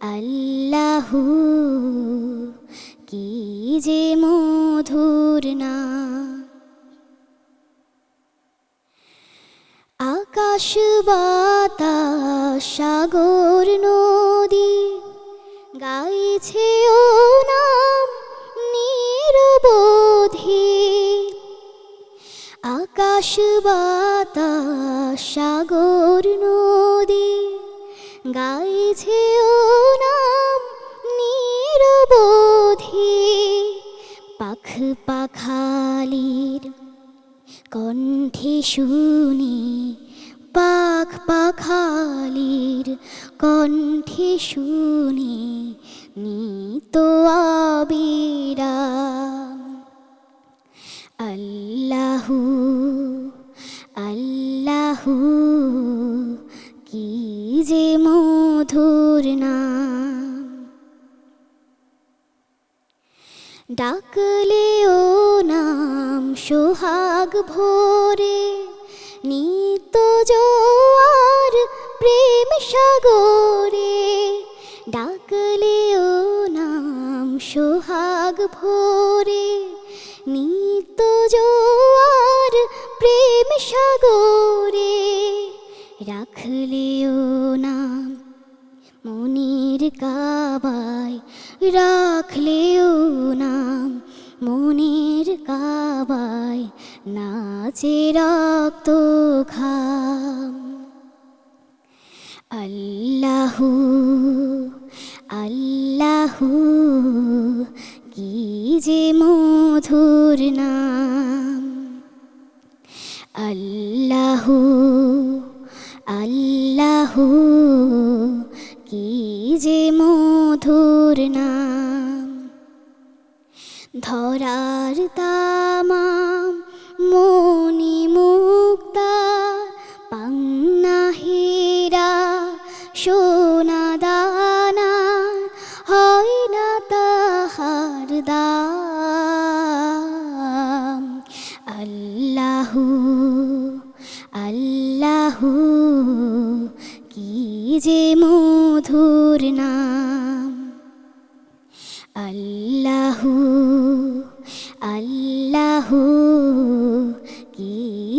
আল্লাহু, কি যে মধুর না আকাশ, বাতাস, সাগর, নদী, গাইছে ও নাম নিরবধি। আকাশ, বাতাস, সাগর, নদী, গাইছে ও পাখালির কণ্ঠে শুনি পাখ পাখালির কণ্ঠে শুনি, নিত আবিরাম। আল্লাহু আল্লাহু, কি যে মধুর নাম। ডাকলে ও নাম সোহাগ ভোরে। নিত জোয়ার প্রেম সাগরে। ডাকলে ও নাম সোহাগ ভোরে। নিত জোয়ার প্রেম সাগরে। রাখলে ও নাম মনির কাবায় রাখলেও নাচে রক্ত খাম আল্লাহু আল্লাহু, কি যে মধুর নাম। আল্লাহু আল্লাহু, কি যে মধুর নাম। ধরার তামাম মনি মুক্তা, পান্না হীরা, সোনা দানা, হয় না তাহার দাম। আল্লাহু আল্লাহু, কি যে মধুর নাম। আল্লাহু আল্লাহু